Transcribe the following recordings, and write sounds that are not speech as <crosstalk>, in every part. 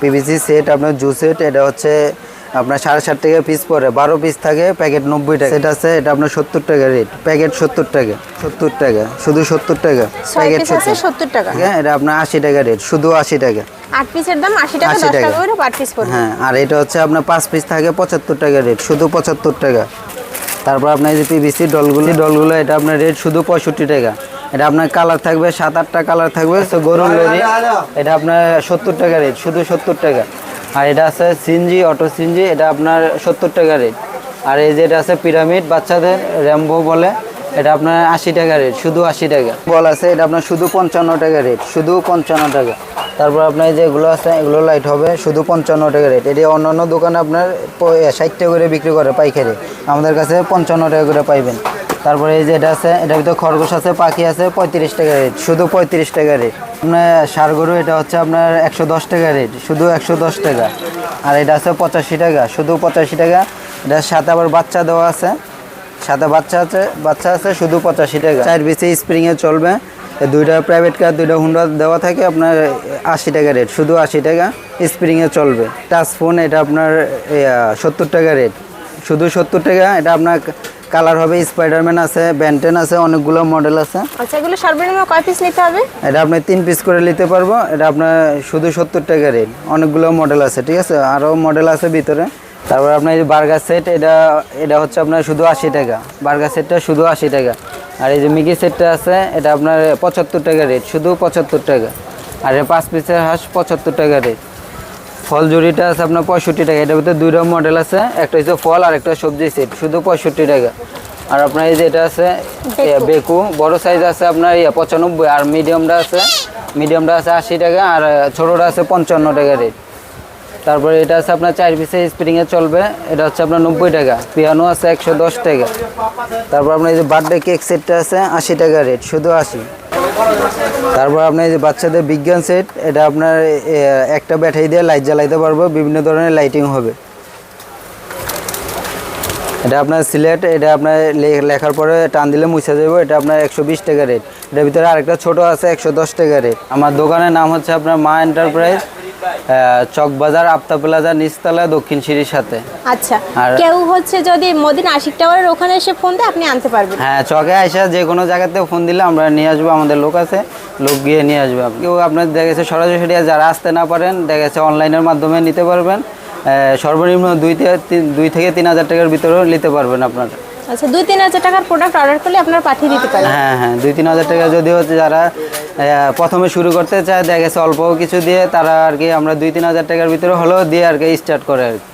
PVC set আপনার জু set এটা হচ্ছে আপনার সাড়ে সাত টাকা পিস পরে বারো পিস থাকে প্যাকেট নব্বই টাকা। সেট আছে এটা আপনার সত্তর টাকা রেট প্যাকেট সত্তর টাকা সত্তর টাকা শুধু সত্তর টাকা প্যাকেট সত্তর। টাকা। টাকা এটা আপনার আশি টাকা রেট শুধু আশি টাকা। আট পিসের দাম আশি টাকা দশ টাকা। টাকা করে পার পিস পড়বে। হ্যাঁ আর এটা হচ্ছে আপনার পাঁচ পিস থাকে পঁচাত্তর টাকা রেট শুধু পঁচাত্তর টাকা। তারপর আপনার যে পিভিসি ডলগুলো ডলগুলো এটা আপনার রেট শুধু পঁয়ষট্টি টাকা। এটা আপনার কালার থাকবে সাত আটটা কালার থাকবে তো গরুর লরি এটা আপনার সত্তর টাকা রেট শুধু সত্তর টাকা। আর এটা আছে সিনজি অটো সিনজি এটা আপনার সত্তর টাকা রেট আর এই যেটা আছে পিরামিড বাচ্চাদের র্যাম্বো বলে এটা আপনার আশি টাকা রেট শুধু আশি টাকা। বল আছে এটা আপনার শুধু পঞ্চান্ন টাকা রেট শুধু পঞ্চান্ন টাকা। তারপর আপনার এই যে এগুলো আছে এগুলো লাইট হবে শুধু পঞ্চান্ন টাকা রেট এটি অন্যান্য দোকানে আপনার ষাট টাকা করে বিক্রি করে পাইকারি। আমাদের কাছে পঞ্চান্ন টাকা করে পাইবেন। তারপরে এই যে এটা আছে, এটার ভিতরে খরগোশ আছে, পাখি আছে, পঁয়ত্রিশ টাকা রেট শুধু পঁয়ত্রিশ টাকা রেট আপনার সার গরু, এটা হচ্ছে আপনার একশো দশ টাকা রেট শুধু একশো দশ টাকা। আর এটা আছে পঁচাশি টাকা, শুধু পঁচাশি টাকা। এটার সাথে আবার বাচ্চা দেওয়া আছে। সাথে বাচ্চা আছে বাচ্চা আছে, শুধু পঁচাশি টাকা। চার পিসে স্প্রিংয়ে চলবে। দুইটা প্রাইভেট কার দুইটা হুন্ডা দেওয়া থাকে, আপনার আশি টাকা রেট শুধু আশি টাকা স্প্রিংয়ে চলবে। টাচ ফোন এটা আপনার সত্তর টাকা রেট শুধু সত্তর টাকা, এটা আপনার কালার হবে স্পাইডারম্যান আছে ব্যান্টেন আছে অনেকগুলো মডেল আছে। আচ্ছা এগুলো সর্বনিম্ন কয় পিস নিতে হবে? এটা আপনি তিন পিস করে নিতে পারব। এটা আপনার শুধু সত্তর টাকা রেট অনেকগুলো মডেল আছে ঠিক আছে? আরও মডেল আছে ভিতরে। তারপর আপনার এই যে বার্গার সেট এটা এটা হচ্ছে আপনার শুধু আশি টাকা। বার্গার সেটটা শুধু আশি টাকা। আর এই যে মিগি সেটটা আছে এটা আপনার পঁচাত্তর টাকা রেট শুধু পঁচাত্তর টাকা। আর এই পাঁচ পিসের হাঁস পঁচাত্তর টাকা রেট ফল জুড়িটা আছে আপনার পঁয়ষট্টি টাকা। এটার ভিতরে দুইটা মডেল আছে একটা হচ্ছে ফল আর একটা সবজি সেট শুধু পঁয়ষট্টি টাকা। আর আপনার এই যে এটা আছে বেকু। বড় সাইজ আছে আপনার ইয়ে পঁচানব্বই আর মিডিয়ামটা আছে মিডিয়ামটা আছে আশি টাকা আর ছোটোটা আছে পঞ্চান্ন টাকা রেট তারপরে এটা আছে আপনার চার পিসে স্প্রিংয়ে চলবে এটা হচ্ছে আপনার নব্বই টাকা। পিয়ানো আছে একশো দশ টাকা। তারপর আপনার এই যে বার্থডে কেক সেটটা আছে আশি টাকা রেট শুধু আশি। তারপর আপনার যে বাচ্চাদের বিজ্ঞান সেট, এটা আপনার একটা ব্যাটারি দিয়ে লাইট জ্বালাইতে পারব, বিভিন্ন ধরনের লাইটিং হবে। এটা আপনার সিলেট, এটা আপনার লেখার পরে টান দিলে মুছে যাব এটা আপনার একশো বিশ টাকা রেট। এটার ভিতরে আরেকটা ছোট আছে, একশো দশ টাকা রেট। আমার দোকানের নাম হচ্ছে আপনার মা এন্টারপ্রাইজ। চকবাজার আফতা প্লাজা নিচতলা দক্ষিণ সিঁড়ির সাথে। আচ্ছা আর- কেউ হচ্ছে যদি মদিনা আশিক টাওয়ারের ওখানে এসে ফোন দেয় আপনি আনতে পারবেন। হ্যাঁ চকে আইসা যে কোনো জায়গাতে ফোন দিলে আমরা নিয়ে আসব আমাদের লোক আছে লোক গিয়ে নিয়ে আসবে। কেউ আপনার দেখা গেছে সরাসরি যারা আসতে না পারেন দেখা গেছে অনলাইনের মাধ্যমে নিতে পারবেন। আহ, সর্বনিম্ন দুই থেকে তিন- দুই থেকে তিন হাজার টাকার ভিতরেও নিতে পারবেন আপনারা। আচ্ছা দুই তিন হাজার টাকার প্রোডাক্ট অর্ডার করলে আপনারা পাঠিয়ে দিতে পারেন। হ্যাঁ হ্যাঁ দুই তিন হাজার টাকা যদি হচ্ছে যারা প্রথমে শুরু করতে চায় দেখা গেছে অল্প কিছু দিয়ে তারা আর কি আমরা দুই তিন হাজার টাকার ভিতরে হলেও দিয়ে আর কি স্টার্ট করে আর কি।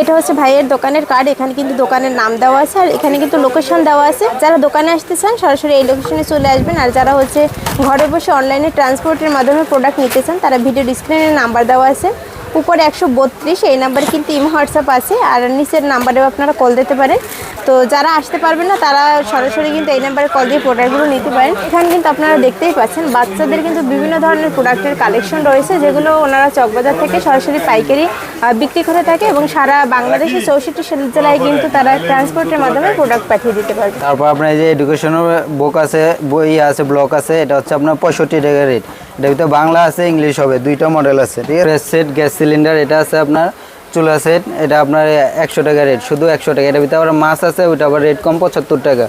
এটা হচ্ছে ভাইয়ের দোকানের কার্ড এখানে কিন্তু দোকানের নাম দেওয়া আছে আর এখানে কিন্তু লোকেশন দেওয়া আছে। যারা দোকানে আসতে চান সরাসরি এই লোকেশনে চলে আসবেন আর যারা হচ্ছে ঘরে বসে অনলাইনে ট্রান্সপোর্টের মাধ্যমে প্রোডাক্ট নিতে চান তারা ভিডিও ডিসপ্লেনের নাম্বার দেওয়া আছে। উপরে একশো বত্রিশ, এই নাম্বারে কিন্তু ইমো হোয়াটসঅ্যাপ আছে। আর নিচের নাম্বারেও আপনারা কল দিতে পারেন। তো যারা আসতে পারবেন না, তারা সরাসরি কিন্তু এই নাম্বারে কল দিয়ে প্রোডাক্টগুলো নিতে পারেন। এখানে কিন্তু আপনারা দেখতেই পাচ্ছেন, বাচ্চাদের কিন্তু বিভিন্ন ধরনের প্রোডাক্টের কালেকশন রয়েছে, যেগুলো ওনারা চকবাজার থেকে সরাসরি পাইকারি বিক্রি করে থাকে এবং সারা বাংলাদেশের চৌষট্টি জেলায় কিন্তু তারা ট্রান্সপোর্টের মাধ্যমে প্রোডাক্ট পাঠিয়ে দিতে পারবে। তারপর আপনার যে এডুকেশনের বুক আছে, বই আছে ব্লক আছে, এটা হচ্ছে আপনার পঁয়ষট্টি টাকা রেট ভিতরে বাংলা আছে, ইংলিশ হবে, দুইটা মডেল আছে, ঠিক আছে? সেট গ্যাস সিলিন্ডার এটা আছে আপনার চুলা সেট এটা আপনার একশো টাকা রেট শুধু একশো টাকা। এটার ভিতরে আবার মাছ আছে, ওইটা আবার রেট কম, পঁচাত্তর টাকা।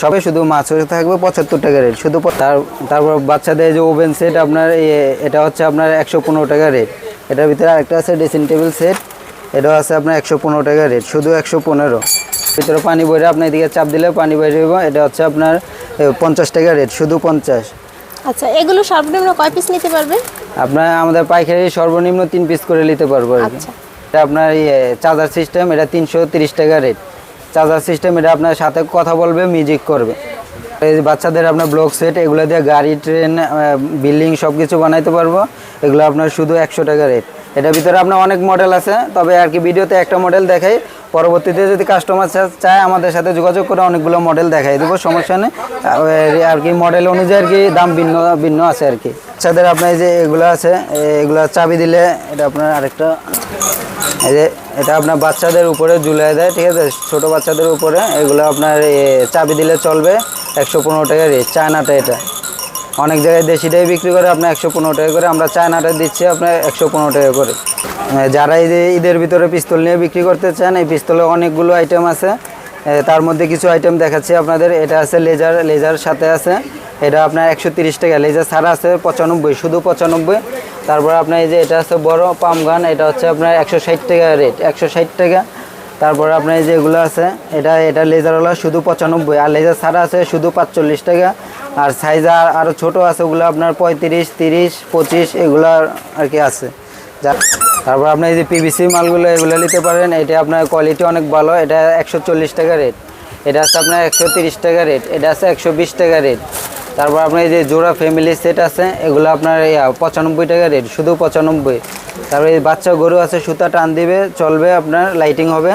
সবে শুধু মাছ থাকবে পঁচাত্তর টাকা রেট শুধু তার তারপর বাচ্চাদের যে ওভেন সেট আপনার এটা হচ্ছে আপনার একশো পনেরো টাকা রেট এটার ভিতরে আরেকটা আছে ড্রেসিং টেবিল সেট এটাও আছে আপনার একশো পনেরো টাকা রেট শুধু একশো পনেরো। ভিতরে পানি বইরে আপনার এদিকে চাপ দিলে পানি বাইরে এটা হচ্ছে আপনার পঞ্চাশ টাকা রেট শুধু পঞ্চাশ। আচ্ছা এগুলো সর্বনিম্ন কয় পিস নিতে পারবে? আপনার আমাদের পাইকারি সর্বনিম্ন তিন পিস করে নিতে পারব আর কি। আচ্ছা। এটা আপনার ইয়ে চার্জার সিস্টেম এটা তিনশো তিরিশ টাকা রেট চার্জার সিস্টেম এটা আপনার সাথে কথা বলবে মিউজিক করবে এই বাচ্চাদের আপনার ব্লক সেট এগুলো দিয়ে গাড়ি ট্রেন বিল্ডিং সব কিছু বানাইতে পারব এগুলো আপনার শুধু একশো টাকা রেট এটার ভিতরে আপনার অনেক মডেল আছে, তবে আর কি ভিডিওতে একটা মডেল দেখাই। পরবর্তীতে যদি কাস্টমার চায় আমাদের সাথে যোগাযোগ করে অনেকগুলো মডেল দেখাই দেবো, সমস্যা নেই। আর- কি মডেল অনুযায়ী আর কি দাম ভিন্ন ভিন্ন আছে আর কি। বাচ্চাদের আপনার এই যে এগুলো আছে, এগুলো চাবি দিলে এটা আপনার আরেকটা, এই যে এটা আপনার বাচ্চাদের উপরে ঝুলিয়ে দেয়, ঠিক আছে? ছোট বাচ্চাদের উপরে এগুলো আপনার চাবি দিলে চলবে, একশো পনেরো টাকা রেট চায়নাটা এটা। অনেক জায়গায় দেশিটাই বিক্রি করে আপনার একশো পনেরো টাকা করে। আমরা চায়নাটা দিচ্ছি আপনার একশো পনেরো টাকা করে। যারা ঈদের ভিতরে পিস্তল নিয়ে বিক্রি করতে চান, এই পিস্তলে অনেকগুলো আইটেম আছে। তার মধ্যে কিছু আইটেম দেখাচ্ছি আপনাদের। এটা আছে লেজার লেজার সাথে আছে। এটা আপনার একশো তিরিশ টাকা। লেজার ছাড়া আছে পঁচানব্বই, শুধু পঁচানব্বই। তারপর আপনার এই যে এটা আছে বড় পাম গান, এটা হচ্ছে আপনার একশো ষাট টাকা রেট একশো ষাট টাকা। তারপর আপনার এই যে এগুলো আছে, এটা এটা লেজারওয়ালা শুধু পঁচানব্বই, আর লেজার ছাড়া আছে শুধু পাঁচচল্লিশ টাকা। আর সাইজ আর আরও ছোটো আছে ওগুলো আপনার পঁয়ত্রিশ, তিরিশ, পঁচিশ এগুলো আর কি আছে। যা, তারপর আপনার এই যে পিভিসি মালগুলো, এগুলো নিতে পারেন, এটা আপনার কোয়ালিটি অনেক ভালো, এটা একশো চল্লিশ টাকা রেট এটা আছে আপনার একশো তিরিশ টাকা রেট এটা আছে একশো বিশ টাকা রেট তারপর আপনার এই যে জোড়া ফ্যামিলি সেট আছে, এগুলো আপনার পঁচানব্বই টাকা রেট শুধু পঁচানব্বই। তারপরে এই বাচ্চা গরু আছে, সুতা টান দিবে, চলবে আপনার লাইটিং হবে।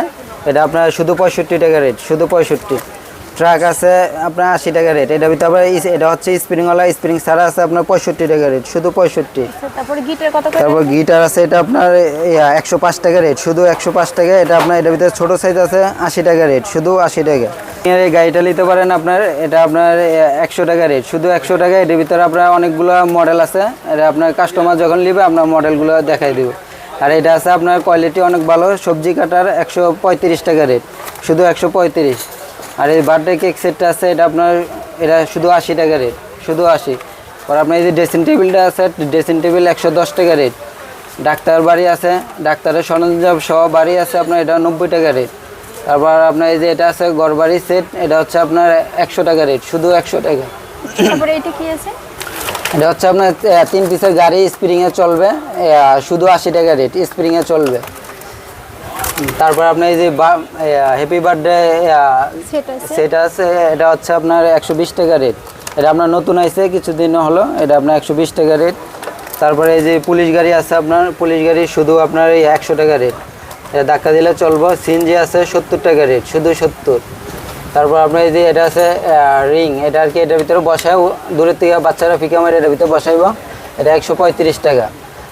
এটা আপনার শুধু পঁয়ষট্টি টাকা রেট শুধু পঁয়ষট্টি। ট্রাক আছে আপনার আশি টাকা রেট এটা ভিতরে এটা হচ্ছে স্প্রিংওয়ালা স্প্রিং ছাড়া আছে আপনার পঁয়ষট্টি টাকা রেট শুধু পঁয়ষট্টি। আচ্ছা, তারপরে গিটার আছে এটা আপনার একশো পাঁচ টাকা রেট শুধু একশো পাঁচ টাকা এটা আপনার এটার ভিতরে ছোটো সাইজ আছে আশি টাকা রেট শুধু আশি টাকা। এই গাড়িটা নিতে পারেন আপনার এটা আপনার একশো টাকা রেট শুধু একশো টাকা এটার ভিতরে আপনার অনেকগুলো মডেল আছে এটা আপনার কাস্টমার যখন নেবে আপনার মডেলগুলো দেখাই দিব। আর এটা আছে আপনার কোয়ালিটি অনেক ভালো সবজি কাটার একশো পঁয়ত্রিশ টাকা রেট শুধু একশো পঁয়ত্রিশ। আর এই বার্থডে কেক সেটটা আছে এটা আপনার এটা শুধু আশি টাকা রেট শুধু আশি। আর আপনার এই যে ড্রেসিং টেবিলটা আছে ড্রেসিং টেবিল একশো দশ টাকা রেট ডাক্তার বাড়ি আছে ডাক্তারের সরঞ্জাম সহ বাড়ি আছে আপনার এটা নব্বই টাকা রেট তারপর আপনার এই যে এটা আছে গড়বাড়ি সেট এটা হচ্ছে আপনার একশো টাকা রেট শুধু একশো টাকা। তারপরে এটা কি আছে? এটা হচ্ছে আপনার তিন পিসের গাড়ি স্প্রিংয়ে চলবে শুধু আশি টাকা রেট স্প্রিংয়ে চলবে। তারপর আপনার এই যে হ্যাপি বার্থডে সেট আছে। এটা হচ্ছে আপনার একশো বিশ টাকা রেট এটা আপনার নতুন আইছে কিছুদিন হলো এটা আপনার একশো বিশ টাকা রেট তারপরে এই যে পুলিশ গাড়ি আছে আপনার পুলিশ গাড়ি শুধু আপনার এই একশো টাকা রেট এটা ধাক্কা দিলে চলবো সিএনজি আছে সত্তর টাকা রেট শুধু সত্তর। তারপর আপনার এই যে এটা আছে রিং এটা আর কি এটার ভিতরে বসায় দূরের থেকে বাচ্চারা ফিকা মারে এটার ভিতরে বসাইব। এটা একশো পঁয়ত্রিশ টাকা।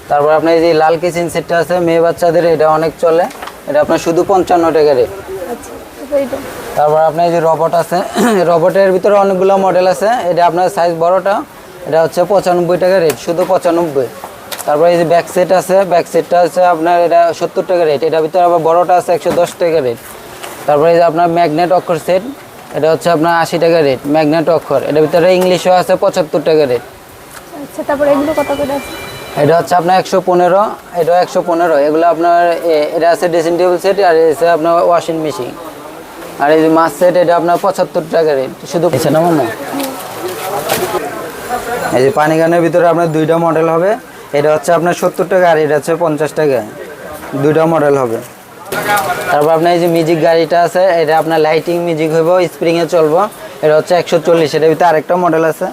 তারপর আপনার এই যে লাল কিচেন সেটটা আছে মেয়ে বাচ্চাদের এটা অনেক চলে। এটা আপনার শুধু পঞ্চান্ন টাকা আচ্ছা তারপর আপনার এই যে রবট আছে <clears throat> রবটের ভিতরে অনেকগুলো মডেল আছে। এটা আপনার সাইজ বড়টা এটা হচ্ছে পঁচানব্বই টাকা রেট শুধু পঁচানব্বই। তারপর এই যে ব্যাক সেট আছে ব্যাক সেটটা হচ্ছে আপনার এটা সত্তর টাকা রেট এটার ভিতরে আবার বড়টা আছে একশো দশ টাকা রেট তারপরে এই যে আপনার ম্যাগনেট অক্ষর সেট এটা হচ্ছে আপনার আশি টাকা রেট ম্যাগনেট অক্ষর। এটার ভিতরে ইংলিশও আছে পঁচাত্তর টাকা রেট আচ্ছা তারপরে এগুলো কত করে আছে? এটা হচ্ছে আপনার একশো পনেরো এটা একশো পনেরো। এগুলো আপনার এটা আছে ড্রেসিং টেবিল সেট আর এসে আপনার ওয়াশিং মেশিন আর এই যে মাছ সেট এটা আপনার পঁচাত্তর টাকা রেট। শুধু না মামা? এই যে পানি গানের ভিতরে আপনার দুইটা মডেল হবে। এটা হচ্ছে আপনার সত্তর টাকা আর এটা হচ্ছে পঞ্চাশ টাকা। দুইটা মডেল হবে। তারপর আপনার এই যে মিউজিক গাড়িটা আছে এটা আপনার লাইটিং মিউজিক হইব স্প্রিংয়ে চলবো। এটা হচ্ছে একশো চল্লিশ এটার ভিতরে আরেকটা মডেল আছে।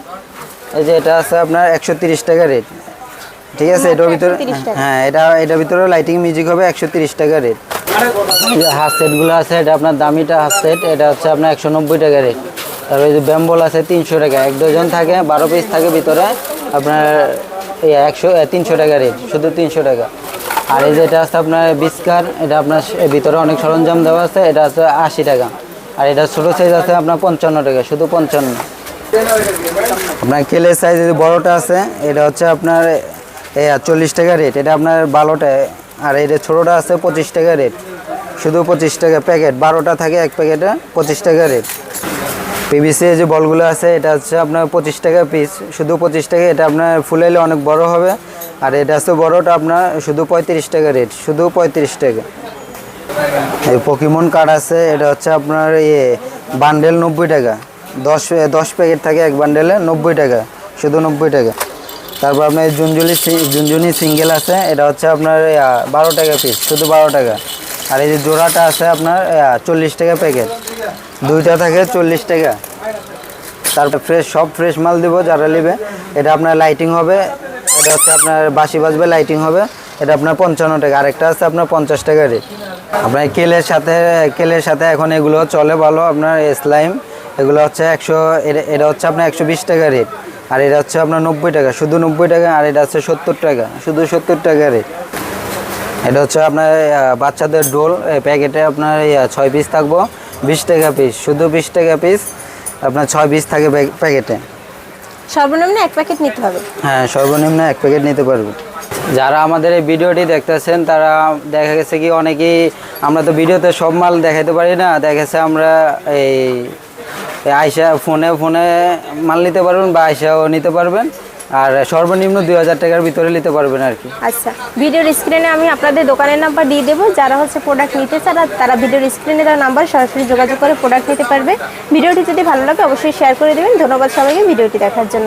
এই যে এটা আছে আপনার একশো তিরিশ টাকা রেট। ঠিক আছে এটার ভিতরে হ্যাঁ এটা এটার ভিতরে লাইটিং মিউজিক হবে একশো তিরিশ টাকা রেট হাফ সেটগুলো আছে এটা আপনার দামিটা হাফ সেট এটা হচ্ছে আপনার একশো নব্বই টাকা রেট তারপর যে ব্যাম্বল আছে তিনশো টাকা। এক ডজন থাকে বারো পিস থাকে ভিতরে আপনার এই একশো তিনশো টাকা রেট শুধু তিনশো টাকা। আর এই যে এটা আছে আপনার বিস্কার এটা আপনার ভিতরে অনেক সরঞ্জাম দেওয়া আছে এটা আছে আশি টাকা। আর এটা ছোটো সাইজ আছে আপনার পঞ্চান্ন টাকা শুধু পঞ্চান্ন। আপনার কেলের সাইজ যদি বড়টা আছে এটা হচ্ছে আপনার চল্লিশ টাকা রেট এটা আপনার বারোটা, আর এটা ছোটোটা আছে পঁচিশ টাকা রেট শুধু পঁচিশ টাকা প্যাকেট বারোটা থাকে এক প্যাকেটে পঁচিশ টাকা রেট পিভিসি যে বলগুলো আছে, এটা হচ্ছে আপনার পঁচিশ টাকা পিস শুধু পঁচিশ টাকা, এটা আপনার ফুলাইলে অনেক বড় হবে। আর এটা হচ্ছে বড়টা আপনার শুধু পঁয়ত্রিশ টাকা রেট শুধু পঁয়ত্রিশ টাকা। এই পকিমন কার্ড আছে, এটা হচ্ছে আপনার ইয়ে বান্ডেল নব্বই টাকা। দশ দশ প্যাকেট থাকে এক বান্ডেলে নব্বই টাকা, শুধু নব্বই টাকা। তারপর আপনার জুনজুলি জুনজুনি সিঙ্গেল আছে, এটা হচ্ছে আপনার বারো টাকা পিস শুধু বারো টাকা। আর এই যে জোড়াটা আছে আপনার চল্লিশ টাকা প্যাকেট দুইটা থাকে চল্লিশ টাকা। তারপর ফ্রেশ সব ফ্রেশ মাল দিব যারা নেবে। এটা আপনার লাইটিং হবে, এটা হচ্ছে আপনার বাসি বাজবে লাইটিং হবে। এটা আপনার পঞ্চান্ন টাকা, আরেকটা আছে আপনার পঞ্চাশ টাকা রেট আপনার কেলের সাথে কেলের সাথে এখন এগুলো চলে ভালো, আপনার স্লাইম এগুলো হচ্ছে একশো এটা হচ্ছে আপনার একশো বিশ টাকা রেট আর এটা হচ্ছে আপনার নব্বই টাকা। শুধু নব্বই টাকা আর এটা হচ্ছে সত্তর টাকা। শুধু সত্তর টাকা রেট এটা হচ্ছে আপনার বাচ্চাদের ডোল। এই প্যাকেটে আপনার ছয় পিস থাকব। বিশ টাকা পিস শুধু বিশ টাকা পিস আপনার ছয় পিস থাকে প্যাকেটে। সর্বনিম্ন এক প্যাকেট নিতে হবে। হ্যাঁ সর্বনিম্ন এক প্যাকেট নিতে পারবে। যারা আমাদের এই ভিডিওটি দেখতেছেন তারা দেখা গেছে কি অনেকেই আমরা তো ভিডিওতে সব মাল দেখাতে পারি না। দেখা গেছে আমরা এই এই আইসা ফোনে ফোনে মাল নিতে পারবেন বা আইসাও নিতে পারবেন। আর সর্বনিম্ন দুই হাজার টাকার ভিতরে নিতে পারবেন আর কি। আচ্ছা ভিডিওর স্ক্রিনে আমি আপনাদের দোকানের নাম্বার দিয়ে দেবো। যারা হচ্ছে প্রোডাক্ট নিতে চান, আর তারা ভিডিওর স্ক্রিনে তার নাম্বার সরাসরি যোগাযোগ করে প্রোডাক্ট নিতে পারবে। ভিডিওটি যদি ভালো লাগে, অবশ্যই শেয়ার করে দেবেন। ধন্যবাদ সবাইকে ভিডিওটি দেখার জন্য।